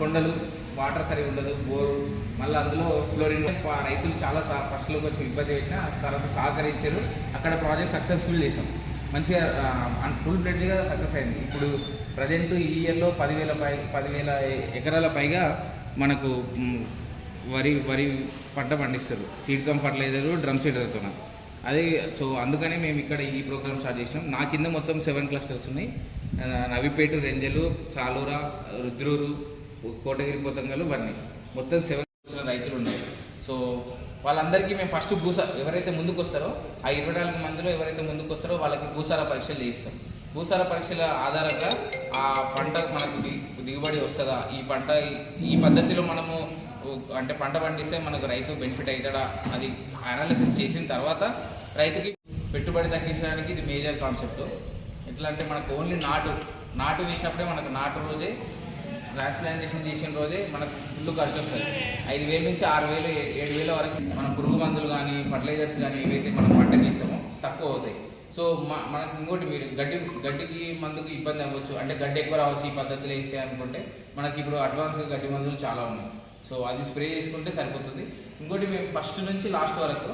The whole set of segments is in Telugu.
కొండలు వాటర్ సరిగా ఉండదు బోరు. మళ్ళీ అందులో ఫ్లోరిన్ రైతులు చాలా సా ఫస్ట్లో కొంచెం ఇబ్బంది పెట్టినా తర్వాత సహకరించారు. అక్కడ ప్రాజెక్ట్ సక్సెస్ఫుల్ చేసాం మంచిగా ఫుల్ ఫ్లెడ్జ్గా సక్సెస్ అయింది. ఇప్పుడు ప్రజెంట్ ఈ ఇయర్లో పదివేల పై పదివేల ఎకరాల పైగా మనకు వరి వరి పంట పండిస్తారు. సీడ్ కమ్ ఫర్టిలైజర్ డ్రమ్ సీడర్తో అదే సో అందుకనే మేము ఇక్కడ ఈ ప్రోగ్రామ్ స్టార్ట్ చేసినాం. నా కింద మొత్తం సెవెన్ క్లస్టర్స్ ఉన్నాయి. నవిపేట రెంజలు సాలూరా రుద్రూరు కోటగిరి పోతంగలు ఇవన్నీ మొత్తం సెవెన్ రైతులు ఉన్నాయి సో వాళ్ళందరికీ మేము ఫస్ట్ భూసా ఎవరైతే ముందుకు వస్తారో ఆ ఇరవై నాలుగు మందిలో ఎవరైతే ముందుకు వస్తారో వాళ్ళకి భూసార పరీక్షలు చేయిస్తాం. భూసార పరీక్షల ఆధారంగా ఆ పంట మనకు దిగుబడి వస్తుందా? ఈ పంట ఈ- పద్ధతిలో మనము అంటే పంట పండిస్తే మనకు రైతు బెనిఫిట్ అవుతాడా అది అనాలిసిస్ చేసిన తర్వాత రైతుకి పెట్టుబడి తగ్గించడానికి ఇది మేజర్ కాన్సెప్ట్ ఎట్లా అంటే మనకు ఓన్లీ నాటు నాటు వేసినప్పుడే మనకు నాటు రోజే ట్రాన్స్ప్లాంటేషన్ చేసిన రోజే మనకు ఫుల్ ఖర్చు వస్తుంది. ఐదు వేల నుంచి ఆరు వేలు ఏడు వేల వరకు మనం పురుగు మందులు కానీ ఫర్టిలైజర్స్ కానీ ఏవైతే మనం పంటకి ఇస్తామో తక్కువ అవుతాయి. సో మా మనకు ఇంకోటి మీరు గడ్డి గడ్డికి మందుకు ఇబ్బంది అవ్వచ్చు. అంటే గడ్డి ఎక్కువ రావచ్చు ఈ పద్ధతిలో వేస్తే అనుకుంటే మనకి ఇప్పుడు అడ్వాన్స్ గడ్డి మందులు చాలా ఉన్నాయి. సో అది స్ప్రే చేసుకుంటే సరిపోతుంది. ఇంకోటి మేము ఫస్ట్ నుంచి లాస్ట్ వరకు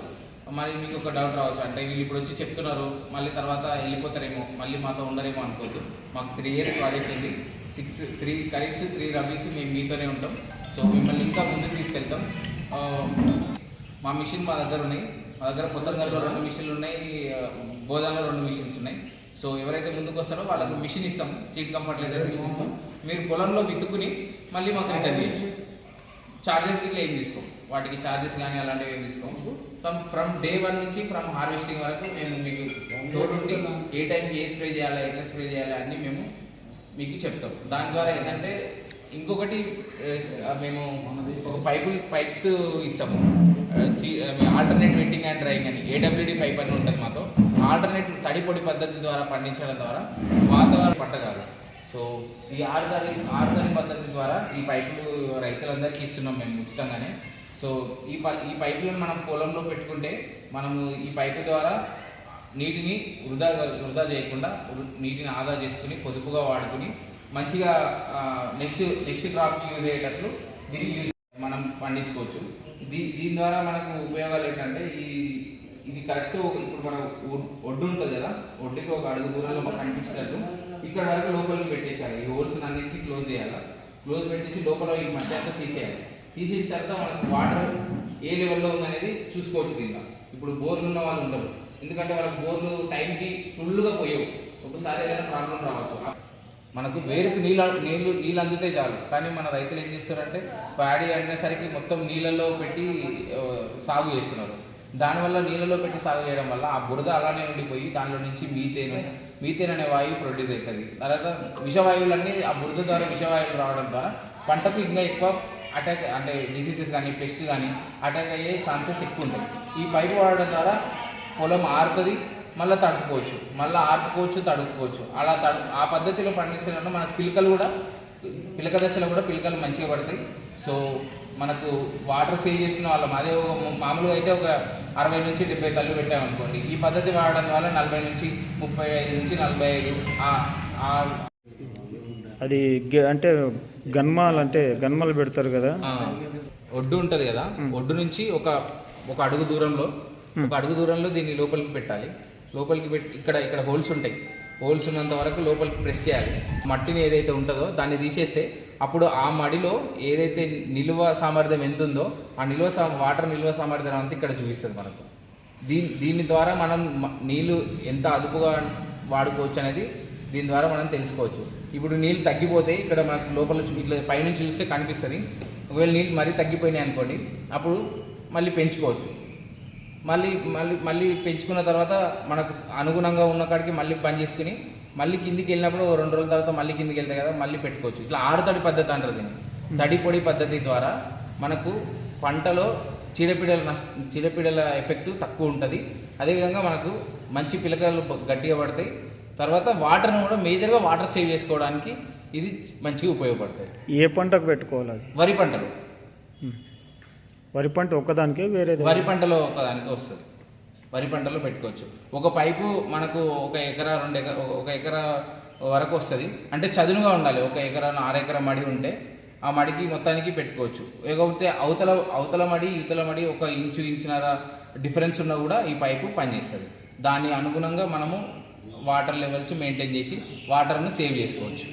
మరి మీకు ఒక డౌట్ రావచ్చు. అంటే వీళ్ళు ఇప్పుడు వచ్చి చెప్తున్నారు మళ్ళీ తర్వాత వెళ్ళిపోతారేమో మళ్ళీ మాతో ఉండరేమో అనుకోవద్దు మాకు త్రీ ఇయర్స్ ప్రాజెక్ట్ ఉంది. Six three kharifs three rabis మేము మీతోనే ఉంటాం. సో మిమ్మల్ని ఇంకా ముందుకు తీసుకెళ్తాం. మా మిషన్ మా దగ్గర ఉన్నాయి. మా దగ్గర పొత్తంగల్లో రెండు మిషన్లు ఉన్నాయి బోధనలో రెండు మిషన్స్ ఉన్నాయి. సో ఎవరైతే ముందుకు వస్తారో వాళ్ళకు మిషన్ ఇస్తాం. సీట్ కంఫర్ట్లైజర్ మిషన్ ఇస్తాం. మీరు పొలంలో విత్తుకుని మళ్ళీ మాకు రిటర్న్ చేయొచ్చు. చార్జెస్ ఇట్లా ఏం తీసుకోం. వాటికి చార్జెస్ కానీ అలాంటివి ఏం తీసుకోం ఫ్రమ్ ఫ్రమ్ డే వన్ నుంచి ఫ్రమ్ హార్వెస్టింగ్ వరకు మేము మీకు తోడుండి ఏ టైంకి ఏ స్ప్రే చేయాలి ఎట్లా స్ప్రే చేయాలి అన్నీ మేము మీకు చెప్తాం. దాని ద్వారా ఏంటంటే ఇంకొకటి మేము ఒక పైపు పైప్స్ ఇస్తాము. ఆల్టర్నేట్ వెట్టింగ్ అండ్ డ్రైయింగ్ అని. ఏడబ్ల్యూడి పైప్ అని ఉంటుంది మాతో. ఆల్టర్నేట్ తడి పొడి పద్ధతి ద్వారా పండించడం ద్వారా వాతావరణం పట్టగలరు సో ఈ ఆరుదారి ఆరుదారి పద్ధతి ద్వారా ఈ పైపులు రైతులందరికీ ఇస్తున్నాం మేము ఉచితంగానే. సో ఈ పై ఈ పైపులను మనం పొలంలో పెట్టుకుంటే మనము ఈ పైపు ద్వారా నీటిని వృధా వృధా చేయకుండా వృ- నీటిని ఆదా చేసుకుని పొదుపుగా వాడుకుని మంచిగా నెక్స్ట్ నెక్స్ట్ క్రాప్కి యూజ్ అయ్యేటట్లు దీన్ని యూజ్ మనం పండించుకోవచ్చు. దీ దీని ద్వారా మనకు ఉపయోగాలు ఏంటంటే ఈ ఇది కరెక్ట్ ఇప్పుడు మన ఒడ్డు ఉంటుంది కదా ఒడ్డుకి ఒక అడుగు దూరంలో మనకు కనిపించేటట్టు ఇక్కడ వరకు లోపలికి పెట్టేసేయాలి ఈ హోల్స్ అన్నింటినీ క్లోజ్ చేయాలి? క్లోజ్ పెట్టేసి లోపల ఈ మధ్య అంతా తీసేయాలి. తీసేసిన తర్వాత మనకు వాటర్ ఏ లెవెల్లో ఉందనేది చూసుకోవచ్చు దీంట్లో. ఇప్పుడు బోర్లు ఉన్న వాళ్ళు ఉండరు. ఎందుకంటే వాళ్ళకి బోర్లు టైంకి ఫుల్గా పోయవు. ఒకసారి ఏదైనా ప్రాబ్లం రావచ్చు. మనకు వేరుకు నీళ్ళు నీళ్ళు నీళ్ళు అందితే చాలు. కానీ మన రైతులు ఏం చేస్తారంటే ప్యాడీ అనేసరికి మొత్తం నీళ్ళల్లో పెట్టి సాగు చేస్తున్నారు. దానివల్ల నీళ్ళలో పెట్టి సాగు చేయడం వల్ల ఆ బురద అలానే ఉండిపోయి దానిలో నుంచి మీథేన్ మీతేన్ అనే వాయువు ప్రొడ్యూస్ అవుతుంది. తర్వాత విషవాయువులన్నీ ఆ బురద ద్వారా విషవాయువులు రావడం ద్వారా పంటకు ఇంకా ఎక్కువ అటాక్ అంటే డిసీజెస్ కానీ పెస్ట్ కానీ అటాక్ అయ్యే ఛాన్సెస్ ఎక్కువ ఉంటాయి ఈ పైపు వాడడం ద్వారా పొలం ఆరుతుంది మళ్ళీ తడుపుకోవచ్చు. మళ్ళీ ఆర్పుకోవచ్చు తడుపుకోవచ్చు. అలా తడు ఆ పద్ధతిలో పండించడం వల్ల మనకు పిలకలు కూడా పిలక దశలో కూడా పిలకలు మంచిగా పడతాయి. సో మనకు వాటర్ సేవ్ చేసిన వాళ్ళం. అదే ఒక మామూలుగా అయితే ఒక అరవై నుంచి డెబ్బై తల్లు పెట్టామనుకోండి. ఈ పద్ధతి వాడడం వల్ల నలభై నుంచి ముప్పై ఐదు నుంచి నలభై ఐదు అది అంటే గన్మాలు అంటే గన్మాలు పెడతారు కదా. ఒడ్డు ఉంటుంది కదా. ఒడ్డు నుంచి ఒక ఒక అడుగు దూరంలో ఒక అడుగు దూరంలో దీన్ని లోపలికి పెట్టాలి. లోపలికి పెట్టి ఇక్కడ ఇక్కడ హోల్స్ ఉంటాయి. హోల్స్ ఉన్నంత వరకు లోపలికి ప్రెస్ చేయాలి. మట్టిని ఏదైతే ఉంటుందో దాన్ని తీసేస్తే అప్పుడు ఆ మడిలో ఏదైతే నిల్వ సామర్థ్యం ఎంత ఉందో ఆ నిల్వ సా వాటర్ నిల్వ సామర్థ్యం అంతా ఇక్కడ చూపిస్తుంది మనకు. దీని దీని ద్వారా మనం నీళ్ళు ఎంత అదుపుగా వాడుకోవచ్చు అనేది దీని ద్వారా మనం తెలుసుకోవచ్చు. ఇప్పుడు నీళ్ళు తగ్గిపోతే ఇక్కడ మనకు లోపల ఇట్లా పైనుంచి చూస్తే కనిపిస్తుంది. ఒకవేళ నీళ్ళు మరీ తగ్గిపోయినాయి అనుకోండి అప్పుడు మళ్ళీ పెంచుకోవచ్చు. మళ్ళీ మళ్ళీ మళ్ళీ పెంచుకున్న తర్వాత మనకు అనుగుణంగా ఉన్న కాడికి మళ్ళీ పని చేసుకుని మళ్ళీ కిందికి వెళ్ళినప్పుడు రెండు రోజుల తర్వాత మళ్ళీ కిందికి వెళ్తాయి కదా మళ్ళీ పెట్టుకోవచ్చు. ఇట్లా ఆరుతడి పద్ధతి అంటారు దీన్ని. తడి పొడి పద్ధతి ద్వారా మనకు పంటలో చీడపీడల నష్ట చీడపీడల ఎఫెక్ట్ తక్కువ ఉంటుంది. అదేవిధంగా మనకు మంచి పిలకలు గట్టిగా పడతాయి. తర్వాత వాటర్ను కూడా మేజర్గా వాటర్ సేవ్ చేసుకోవడానికి ఇది మంచిగా ఉపయోగపడుతుంది ఏ పంటకు పెట్టుకోవాలి అది? వరి పంటలు. వరి పంట ఒక్కదానికే వేరే వరి పంటలో ఒకదానికి వస్తుంది. వరి పంటలో పెట్టుకోవచ్చు. ఒక పైపు మనకు ఒక ఎకరా రెండు ఎకరా ఒక ఎకరా వరకు వస్తుంది. అంటే చదునుగా ఉండాలి. ఒక ఎకరా ఎకరా మడి ఉంటే ఆ మడికి మొత్తానికి పెట్టుకోవచ్చు. లేకపోతే అవతల అవతల మడి ఇవతల మడి ఒక ఇంచు ఇంచున్నర డిఫరెన్స్ ఉన్నా కూడా ఈ పైపు పనిచేస్తుంది. దాని అనుగుణంగా మనము వాటర్ లెవెల్స్ మెయింటైన్ చేసి వాటర్ను సేవ్ చేసుకోవచ్చు.